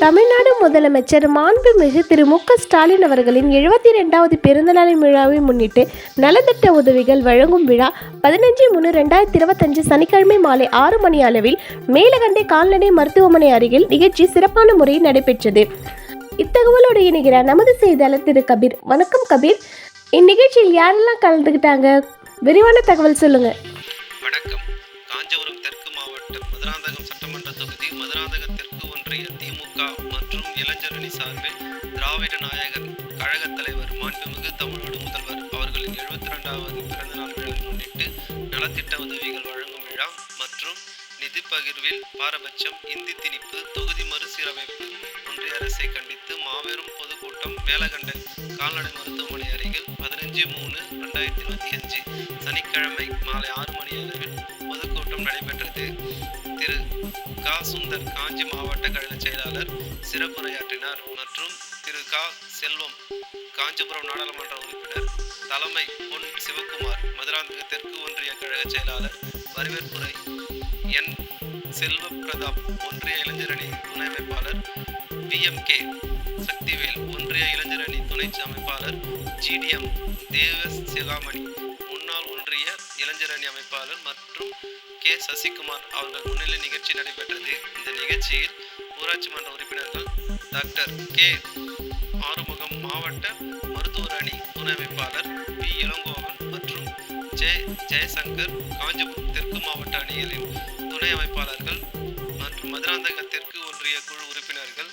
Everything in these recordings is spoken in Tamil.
தமிழ்நாடு முதலமைச்சர் மாண்புமிகு திரு மு க ஸ்டாலின் அவர்களின் எழுபத்தி ரெண்டாவது பிறந்தநாள் விழாவை முன்னிட்டு நலத்திட்ட உதவிகள் வழங்கும் விழா பதினஞ்சு மூணு ரெண்டாயிரத்தி இருபத்தஞ்சு சனிக்கிழமை மாலை ஆறு மணி அளவில் மேலகண்டை கால்நடை மருத்துவமனை அருகில் நிகழ்ச்சி சிறப்பான முறையில் நடைபெற்றது. இத்தகவலோடு இணைகிறார் நமது செய்தியாளர் திரு கபீர். வணக்கம் கபீர். இந்நிகழ்ச்சியில் யாரெல்லாம் கலந்துக்கிட்டாங்க விரிவான தகவல் சொல்லுங்க. வணக்கம். காஞ்சிபுரம் தெற்கு மாவட்டம் மதுராந்தகம் சட்டமன்ற தொகுதி மதுராந்தகம் தெற்கு ஒன்றிய திமுக மற்றும் இளைஞரணி சார்பில் திராவிட நாயகர் கழகத் தலைவர் மாண்புமிகு தமிழ்நாடு முதல்வர் அவர்களின் எழுபத்தி ரெண்டாவது பிறந்தநாள் விழாவை முன்னிட்டு நலத்திட்ட உதவிகள் வழங்கும் விழா மற்றும் நிதி பகிர்வில் பாரபட்சம் இந்தி திணிப்பு தொகுதி மறுசீரமைப்பு ஒன்றிய அரசை கண்டித்து மாபெரும் பொதுக்கூட்டம் மேலகண்ட கால்நடை மருத்துவமனை அருகில் பதினஞ்சு மூணு ரெண்டாயிரத்தி இருபத்தி அஞ்சு சனிக்கிழமை மாலை ஆறு மணி அளவில் பொதுக்கூட்டம் நடைபெற்றது. திரு கா சுந்தர் காஞ்சி மாவட்ட கழக செயலாளர் சிறப்புரையாற்றினார். மற்றும் திரு கா. செல்வம் காஞ்சிபுரம் நாடாளுமன்ற உறுப்பினர் தலைமை பொன் சிவகுமார் மதுராந்தக தெற்கு ஒன்றிய கழக செயலாளர் வரவேற்புரை என். செல்வ பிரதாப் ஒன்றிய இளைஞரணி துணை அமைப்பாளர் பிஎம்கே சக்திவேல் ஒன்றிய இளைஞரணி துணை அமைப்பாளர் ஜிடிஎம் தேவ சிகாமணி கலைஞர் அணி அமைப்பாளர் மற்றும் கே. சசிகுமார் அவர்கள் முன்னிலை நிகழ்ச்சி நடைபெற்றது. இந்த நிகழ்ச்சியில் ஊராட்சி மன்ற உறுப்பினர்கள் டாக்டர் கே. ஆறுமுகம் மாவட்ட மருத்துவர் அணி துணை அமைப்பாளர் பி. இளங்கோவன் மற்றும் ஜெய ஜெயசங்கர் காஞ்சிபுரம் தெற்கு மாவட்ட அணிகளின் துணை அமைப்பாளர்கள் மற்றும் மதுராந்தக தெற்கு ஒன்றிய குழு உறுப்பினர்கள்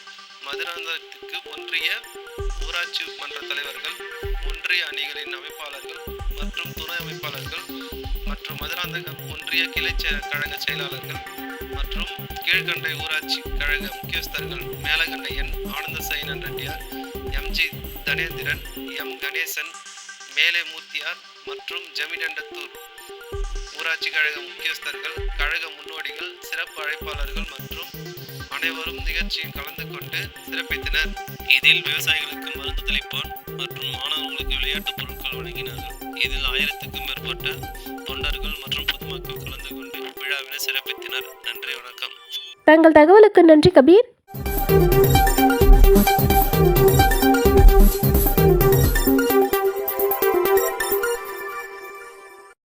மதுராந்தகத்திற்கு ஒன்றிய ஊராட்சி மன்ற தலைவர்கள் ஒன்றிய அணிகளின் அமைப்பாளர்கள் மற்றும் துணை அமைப்பாளர்கள் மற்றும் மதுராந்தகம் ஒன்றிய கிளை கழக செயலாளர்கள் மற்றும் கீழ்கண்டை ஊராட்சி கழக முக்கியஸ்தர்கள் மேலகண்டை N Ananda Sainan Reddiar MG Thanendran M. Ganesan மேலே மூர்த்தியார் மற்றும் ஜமீனண்டத்தூர் ஊராட்சி கழக முக்கியஸ்தர்கள் கழக முன்னோடிகள் சிறப்பு அழைப்பாளர்கள் மற்றும் அனைவரும் நிகழ்ச்சியில் கலந்து கொண்டு சிறப்பித்தனர். இதில் விவசாயிகளுக்கு மருந்து தெளிப்பான் மற்றும் மாணவர்களுக்கு விளையாட்டுப் பொருட்கள் வழங்கினார்கள். இதில் ஆயிரத்துக்கும் மேற்பட்ட தொண்டர்கள் மற்றும் பொதுமக்கள் கலந்து கொண்டு விழாவினை சிறப்பித்தனர். நன்றி வணக்கம். தங்கள் தகவலுக்கு நன்றி கபீர்.